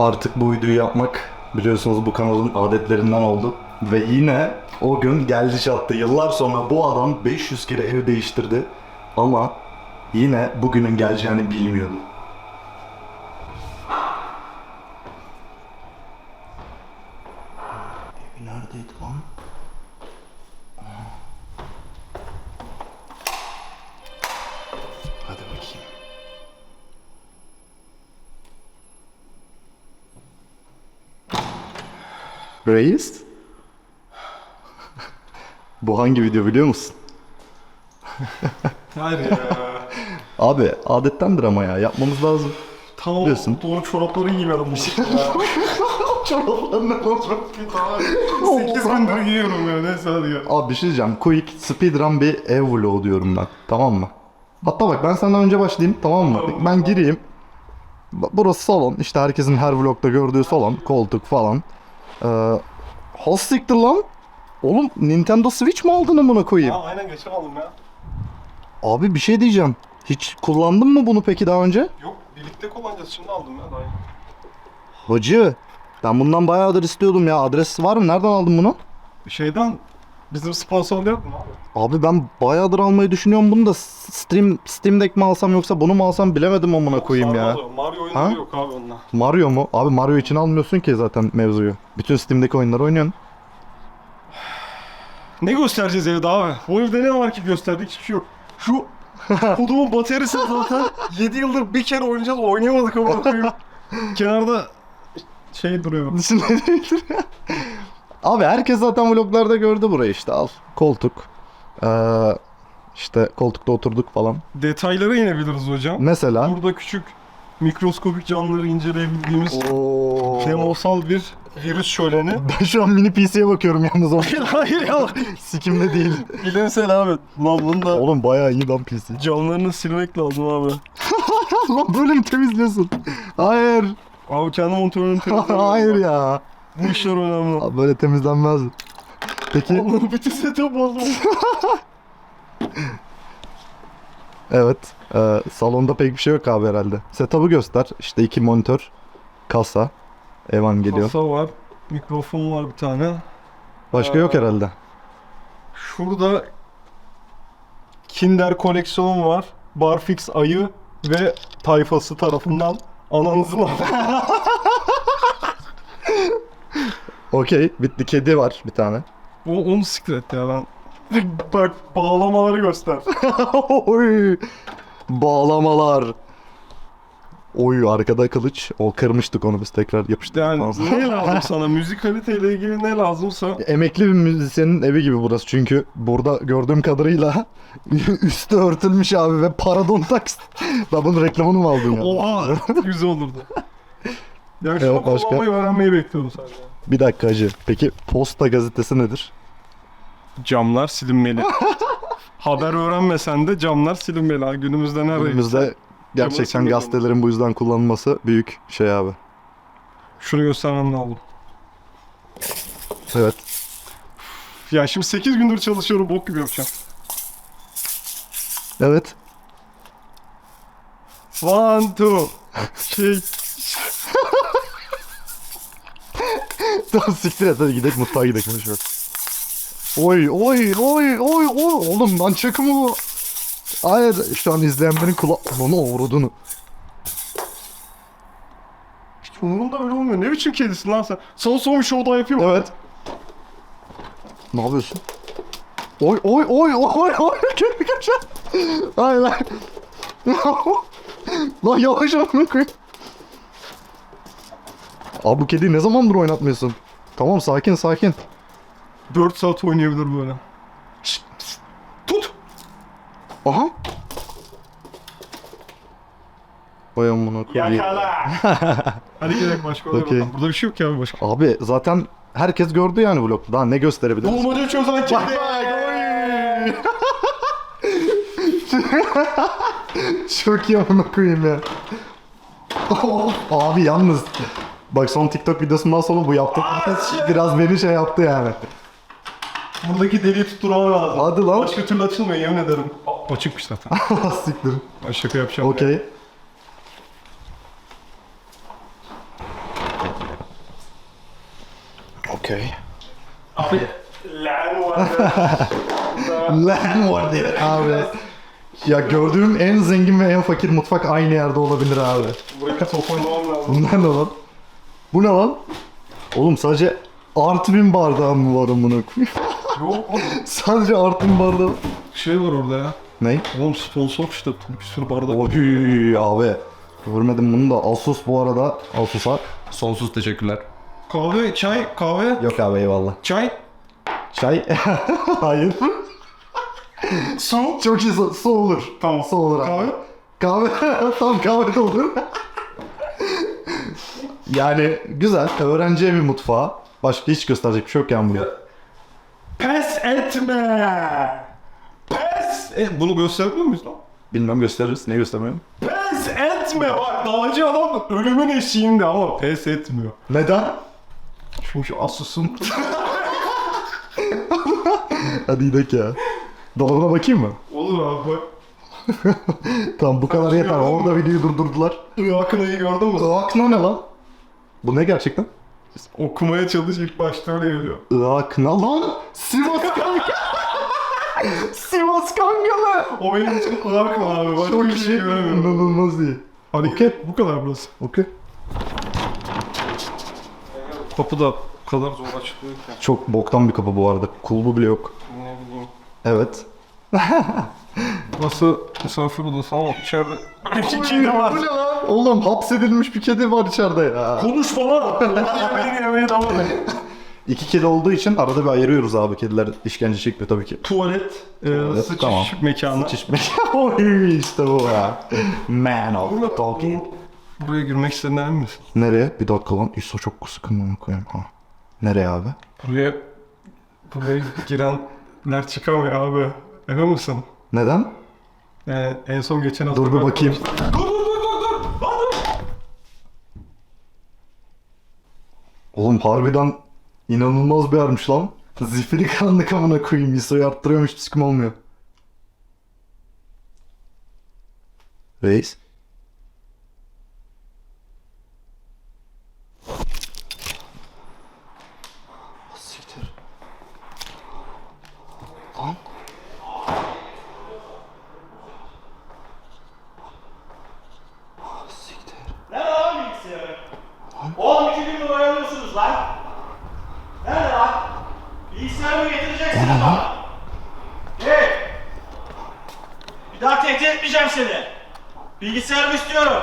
Artık bu videoyu yapmak biliyorsunuz bu kanalın adetlerinden oldu. Ve yine o gün geldi çattı. Yıllar sonra bu adam 500 kere ev değiştirdi. Ama yine bugünün geleceğini bilmiyordu. Reis? Bu hangi video biliyor musun? Hayır ya. Abi adettendir ama ya yapmamız lazım. tamam. Biliyorsun. Doğru çorapları giymedim bu ya. Çoraplarını kontrol 8 gündür giyiyorum ya neyse hadi ya. Abi bir şey diyeceğim. Quick speedrun bir ev vlogu diyorum ben. Tamam mı? Hatta bak ben senden önce başlayayım tamam mı? Tamam. Ben gireyim. Burası salon. İşte herkesin her vlogda gördüğü salon. Koltuk falan. Ee, has siktir lan. Oğlum Nintendo Switch mi aldın amına koyayım? Ha, aynen geçen aldım ya. Abi bir şey diyeceğim. Hiç kullandın mı bunu peki daha önce? Yok birlikte kullanacağız şimdi aldım ya daha iyi. Hacı. Ben bundan bayağıdır istiyordum ya. Adres var mı? Nereden aldın bunu? Şeyden bizim sponsorlu yok mu abi? Abi ben bayağıdır almayı düşünüyorum bunu da Steam Steam Deck mi alsam yoksa bunu mu alsam bilemedim amına koyayım ya. Mario oyunları Ha? yok abi onunla. Mario mu? Abi Mario için almıyorsun ki zaten mevzuyu. Bütün Steam'deki oyunları oynuyorsun. Ne göstereceğiz evde abi? Bu evde ne var ki gösterdik hiçbir şey yok. Şu kodumun bataryası zaten 7 yıldır bir kere oynayacağız oynayamadık ama koyayım. Kenarda şey duruyor. Abi herkes zaten vloglarda gördü burayı işte al. Koltuk. Ee, işte koltukta oturduk falan. Detaylara inebiliriz hocam. Mesela. Burada küçük mikroskopik canlıları inceleyebildiğimiz Oo. demosal bir virüs şöleni. Ben şu an mini PC'ye bakıyorum yalnız o. Hayır ya. Sikimde değil. Bilimsel abi. Lan bunu da Oğlum bayağı iyi lan PC. camlarını silmek lazım abi. lan böyle mi temizliyorsun? Hayır. Abi kendi monitörünü temizlemiyorum. Hayır ya. Bu işler önemli. Abi böyle temizlenmez. Peki Allah'ım bütün seti bozuldu. evet. e, salonda pek bir şey yok abi herhalde. Setup'ı göster. İşte iki monitör. Kasa. Evan geliyor. Kasa var. Mikrofon var bir tane. Başka yok herhalde. Şurada Kinder koleksiyonu var. Barfix ayı ve tayfası tarafından ananızın Okey. Bitti. Kedi var bir tane. O, onu siktir et ya ben. Bak bağlamaları göster. Oy. Bağlamalar. Oy arkada kılıç. O kırmıştık onu biz tekrar yapıştık. Yani falan. ne lazım sana? Müzik kaliteyle ilgili ne lazımsa Emekli bir müzisyenin evi gibi burası çünkü burada gördüğüm kadarıyla üstü örtülmüş abi ve Paradon Tax. Ben bunun reklamını mı aldın ya? oha güzel olurdu. Ya şu Evet, an başka? kullanmayı öğrenmeyi bekliyordum sadece. Bir dakika hacı. Peki Posta gazetesi nedir? Camlar silinmeli. Haber öğrenmesen de camlar silinmeli. ha. Günümüzde nerede? Günümüzde gerçekten gazetelerin bu yüzden kullanılması büyük şey abi. Şunu göstermem lazım. Evet. Ya şimdi 8 gündür çalışıyorum bok gibi yapacağım. Evet. One, two. Şey, Tamam siktir et hadi gidelim mutfağa gidelim. ver. Oy oy oy oy oy oğlum lan çakı mı bu? Hayır şu an izleyenlerin kula... Onu uğradığını. hiç umurumda öyle olmuyor. Ne biçim kedisin lan sen? Sana son bir show daha yapayım. Evet. Ne yapıyorsun? Oy oy oy oy oy köpek aşağı. Hayır lan. lan yavaş amına koyayım. Abi bu kediyi ne zamandır oynatmıyorsun? Tamam sakin sakin. 4 saat oynayabilir böyle. Şşt, pst, Tut. Aha. Vay amına koyayım. Hadi gidelim başka odaya Okey. bakalım. Burada bir şey yok ya abi başka. Abi zaten herkes gördü yani vlogda. Daha ne gösterebiliriz? Bulmaca çözen kedi. Çok iyi amına koyayım ya. Abi yalnız. Bak son TikTok videosundan sonra bu yaptığım biraz beni şey yaptı yani. Buradaki deliği tutturmam lazım. Hadi lan. Başka türlü açılmıyor yemin ederim. Açıkmış zaten. Siktir. Ben şaka yapacağım. ya. Okey. Okey. Abi. Lan var Lan var diye abi. Ya gördüğüm en zengin ve en fakir mutfak aynı yerde olabilir abi. Buraya toplamam lazım. Bunlar ne lan? Bu ne lan? Oğlum sadece artı bin bardağı mı var amına koyayım? Yok oğlum. sadece artı bin bardağı. Şey var orada ya. Ne? Oğlum sponsor işte bir sürü bardak. Oy abi. Görmedim bunu da. Asus bu arada. Asus'a sonsuz teşekkürler. Kahve, çay, kahve, Yok abi eyvallah. çay. Çay? Hayır. Su. Çok iyi su, su olur. Tamam. Su olur abi. Kahve. Kahve. tamam kahve de olur. Yani güzel. Öğrenci evi mutfağı. Başka hiç gösterecek bir şey yok yani burada. Pes etme. Pes. E, bunu göstermiyor muyuz lan? Bilmem gösteririz. Ne göstermiyorum? Pes etme. Bak davacı adam ölümün eşiğinde ama pes etmiyor. Neden? Çünkü Asus'un Hadi gidelim ya. Dolabına bakayım mı? Olur abi bak. Tamam bu kadar yeter. Orada videoyu durdurdular. Akınayı gördün mü? Iğakna ne lan? Bu ne gerçekten? Okumaya çalış ilk başta öyle geliyor. Iğakna lan! Sivas kanka! Sivas kankalı! O benim için Akın abi. Başka Çok bir iyi. şey göremiyorum. İnanılmaz iyi. Hadi Okey. bu kadar burası. Okey. Kapı da bu kadar zor açılıyor ki. Çok boktan bir kapı bu arada. Kulbu bile yok. Ne bileyim. Evet. Burası misafir odası ama içeride iki kedi var. Bu ne lan? Oğlum hapsedilmiş bir kedi var içeride ya. Konuşma lan. Yemeğini yemeye devam et. İki kedi olduğu için arada bir ayırıyoruz abi. Kediler işkence çekmiyor tabii ki. Tuvalet, e, Tuvalet, sıçış tamam. mekanı. Çişmek. Oy işte bu ya. Man of talking. Buraya girmek istediğinden emin misin? Nereye? Bir dakika lan. İso çok sıkın koyayım. Ha. Nereye abi? Buraya, buraya girenler çıkamıyor abi. Emin misin? Neden? Yani en son geçen hafta... Dur bir bakayım. Dur dur dur dur dur! Oğlum harbiden inanılmaz bir yermiş lan. Zifiri karanlık amına koyayım. ISO'yu arttırıyormuş psikim olmuyor. Reis. Siktir. Lan. Siktir. Nerede lan bilgisayarı? Oğlum iki gündür oyalıyorsunuz lan. Nerede lan? Bilgisayarımı getireceksiniz bana. Hey! Bir daha tehdit etmeyeceğim seni. Bilgisayarımı istiyorum.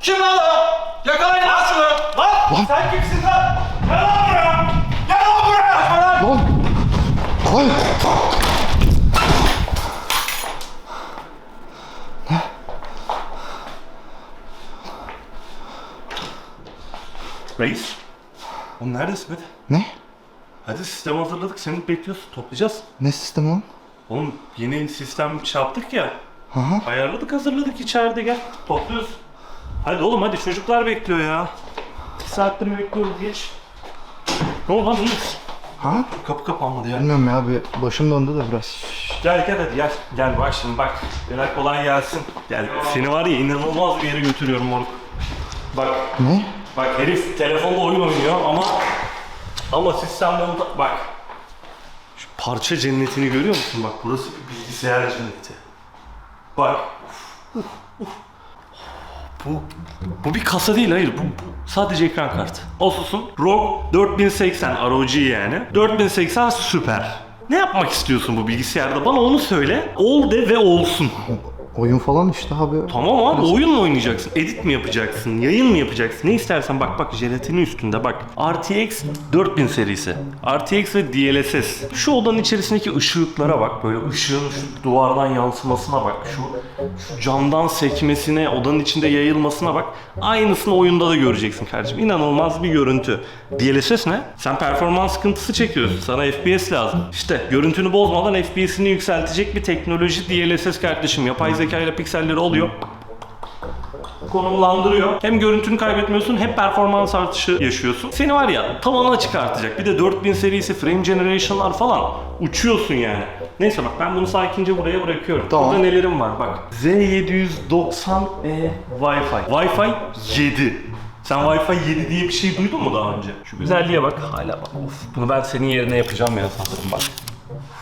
Kim lan o? Yakalayın lan şunu. Lan, sen kimsin lan? Gel lan buraya. Gel lan buraya. Kaçma lan. Lan! Hayır! Reis. Oğlum neredesin hadi? Ne? Hadi sistem hazırladık seni bekliyoruz toplayacağız. Ne sistemi lan? Oğlum yeni sistem yaptık ya. Hı. Ayarladık hazırladık içeride gel. Topluyoruz. Hadi oğlum hadi çocuklar bekliyor ya. Saattir bekliyoruz geç. Ne oldu lan Yunus? Ha? Kapı kapanmadı ya. Bilmiyorum ya bir başım döndü de biraz. Gel gel hadi gel. Gel bak şimdi bak. Gel kolay gelsin. Gel. Seni var ya inanılmaz bir yere götürüyorum moruk. Bak. Ne? Bak herif telefonda oyun oynuyor ama ama sistemde onda- bak. Şu parça cennetini görüyor musun? Bak burası bir bilgisayar cenneti. Bak. Bu bu bir kasa değil hayır bu, bu sadece ekran kartı. Asus'un ROG 4080 ROG yani. 4080 süper. Ne yapmak istiyorsun bu bilgisayarda? Bana onu söyle. Ol de ve olsun. Oyun falan işte abi. Tamam abi oyun mu oynayacaksın? Edit mi yapacaksın? Yayın mı yapacaksın? Ne istersen bak bak jelatinin üstünde bak. RTX 4000 serisi. RTX ve DLSS. Şu odanın içerisindeki ışıklara bak. Böyle ışığın şu duvardan yansımasına bak. Şu, şu camdan sekmesine, odanın içinde yayılmasına bak. Aynısını oyunda da göreceksin kardeşim. İnanılmaz bir görüntü. DLSS ne? Sen performans sıkıntısı çekiyorsun. Sana FPS lazım. İşte görüntünü bozmadan FPS'ini yükseltecek bir teknoloji DLSS kardeşim. Yapay zeka ile pikselleri oluyor konumlandırıyor. Hem görüntünü kaybetmiyorsun hem performans artışı yaşıyorsun. Seni var ya tavana çıkartacak. Bir de 4000 serisi frame generation'lar falan uçuyorsun yani. Neyse bak ben bunu sakince buraya bırakıyorum. Tamam. Burada nelerim var bak. Z790E Wi-Fi. Wi-Fi 7. Sen Wi-Fi 7 diye bir şey duydun mu daha önce? Şu güzelliğe bak. Hala bak. Of. Bunu ben senin yerine yapacağım ya sanırım bak.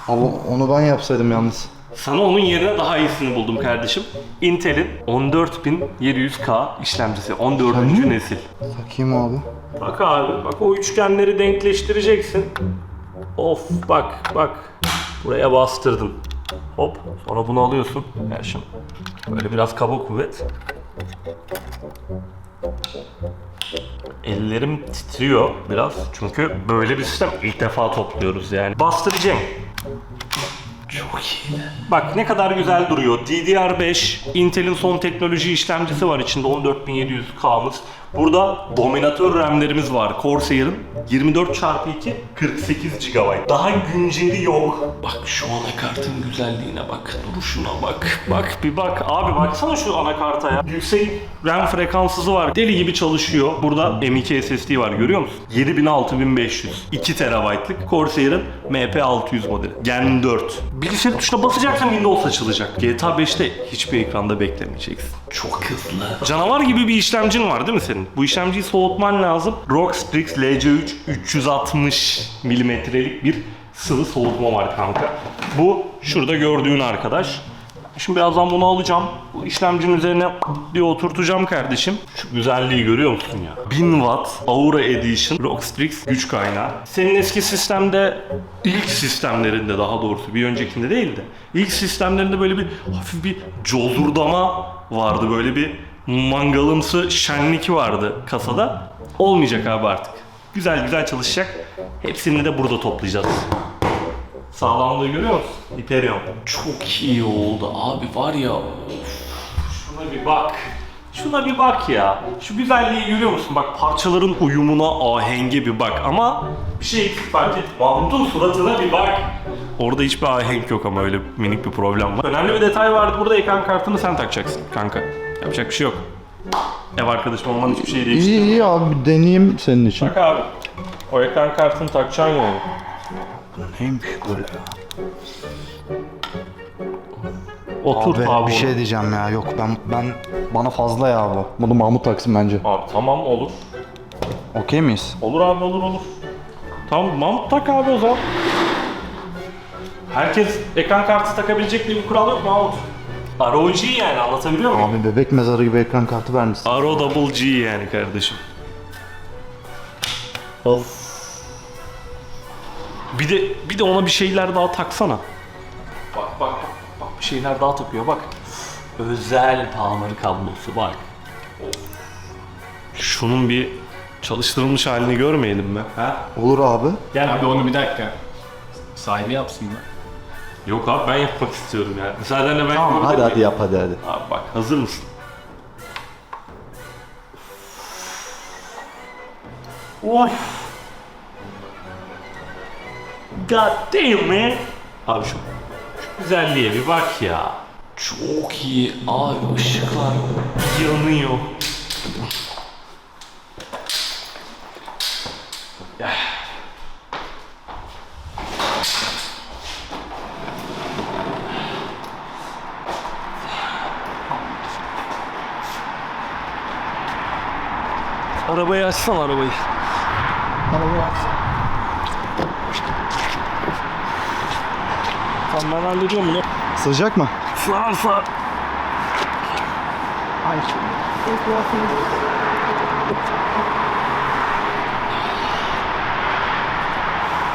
Ama onu ben yapsaydım yalnız. Sana onun yerine daha iyisini buldum kardeşim. Intel'in 14700K işlemcisi. 14. Sen mi? nesil. Takayım abi. Bak abi, bak o üçgenleri denkleştireceksin. Of, bak, bak. Buraya bastırdın. Hop, sonra bunu alıyorsun. Ver şimdi. Böyle biraz kaba kuvvet. Ellerim titriyor biraz çünkü böyle bir sistem ilk defa topluyoruz yani. Bastıracağım. Çok iyi. Bak ne kadar güzel duruyor. DDR5, Intel'in son teknoloji işlemcisi var içinde 14700K'mız. Burada dominatör RAM'lerimiz var. Corsair'ın 24x2 48 GB. Daha günceli yok. Bak şu anakartın güzelliğine bak. Duruşuna bak. Bak bir bak. Abi baksana şu anakarta ya. Yüksek RAM frekansızı var. Deli gibi çalışıyor. Burada M2 SSD var görüyor musun? 7000 6500. 2 TB'lık Corsair'ın MP600 modeli. Gen 4. Bilgisayarın tuşuna basacaksın Windows açılacak. GTA 5'te hiçbir ekranda beklemeyeceksin. Çok hızlı. Canavar gibi bir işlemcin var değil mi senin? Bu işlemciyi soğutman lazım. ROG Strix LC3 360 milimetrelik bir sıvı soğutma var kanka. Bu şurada gördüğün arkadaş. Şimdi birazdan bunu alacağım. Bu işlemcinin üzerine bir oturtacağım kardeşim. Şu güzelliği görüyor musun ya? 1000 watt Aura Edition ROG Strix güç kaynağı. Senin eski sistemde ilk sistemlerinde daha doğrusu bir öncekinde değildi. İlk sistemlerinde böyle bir hafif bir cozurdama vardı. Böyle bir mangalımsı şenlik vardı kasada. Olmayacak abi artık. Güzel güzel çalışacak. Hepsini de burada toplayacağız. Sağlamlığı görüyor musun? Hyperion. Çok iyi oldu abi var ya. of. Şuna bir bak. Şuna bir bak ya. Şu güzelliği görüyor musun? Bak parçaların uyumuna, ahenge bir bak. Ama bir şey eksik bence. Mahmut'un suratına bir bak. Orada hiçbir ahenk yok ama öyle minik bir problem var. Önemli bir detay vardı. Burada ekran kartını sen takacaksın kanka. Yapacak bir şey yok. Ev arkadaşım olman hiçbir şey değiştirmiyor. İyi iyi abi deneyeyim senin için. Bak abi. O ekran kartını takacaksın yani. Neymiş böyle ya? Otur Abi, abi. bir şey diyeceğim ya yok ben ben bana fazla ya bu. Bunu Mahmut taksın bence. Abi tamam olur. Okey miyiz? Olur abi olur olur. Tamam Mahmut tak abi o zaman. Herkes ekran kartı takabilecek diye bir kural yok Mahmut. ROG yani anlatabiliyor muyum? Abi bebek mezarı gibi ekran kartı vermişsin. RO double G yani kardeşim. Al. Bir de bir de ona bir şeyler daha taksana. Bak bak bak, bak bir şeyler daha takıyor bak. Özel power kablosu bak. Şunun bir çalıştırılmış halini görmeyelim mi? Ha? Olur abi. Gel Abi onu bir dakika. Sahibi yapsın da. Yok abi ben yapmak istiyorum yani. Müsaadenle ben Tamam hadi hadi yap hadi hadi. Abi bak hazır mısın? Oy. God damn man. Abi şu, şu güzelliğe bir bak ya. Çok iyi abi ışıklar yanıyor. Arabayı açsana. Arabayı aç. Tamam ben hallediyorum bunu. Sığacak mı? Sağ sağ.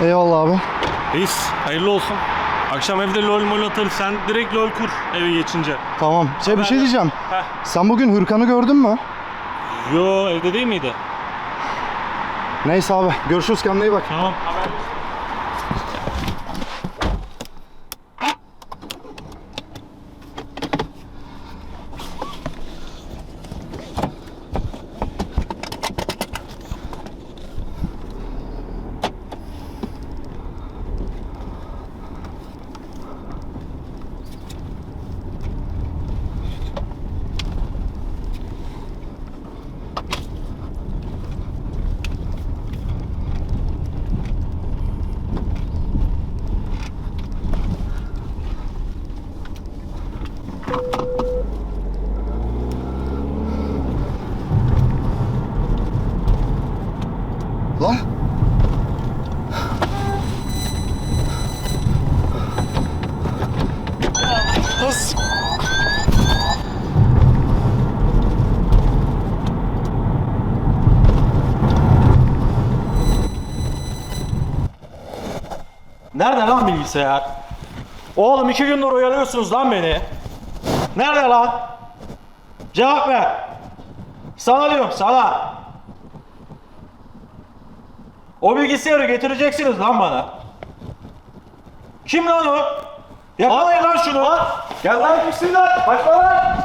Eyvallah abi. Reis hayırlı olsun. Akşam evde lol mol atarız. Sen direkt lol kur eve geçince. Tamam. Şey bir şey diyeceğim. Heh. Sen bugün Hırkan'ı gördün mü? Yo evde değil miydi? Neyse abi. Görüşürüz kendine iyi bak. Tamam. Lan. Nerede lan bilgisayar? Oğlum iki gündür uyarıyorsunuz lan beni. Nerede lan? Cevap ver. Sana diyorum sana. O bilgisayarı getireceksiniz lan bana. Kim lan o? Yakalayın lan şunu. Gel lan kimsin lan? Başla lan.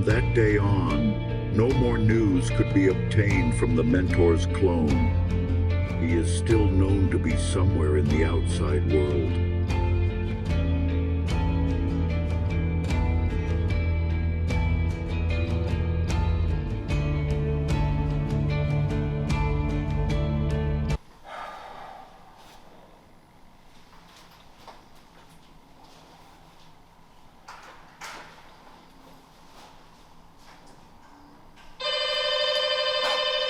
From that day on, no more news could be obtained from the Mentor's clone. He is still known to be somewhere in the outside world,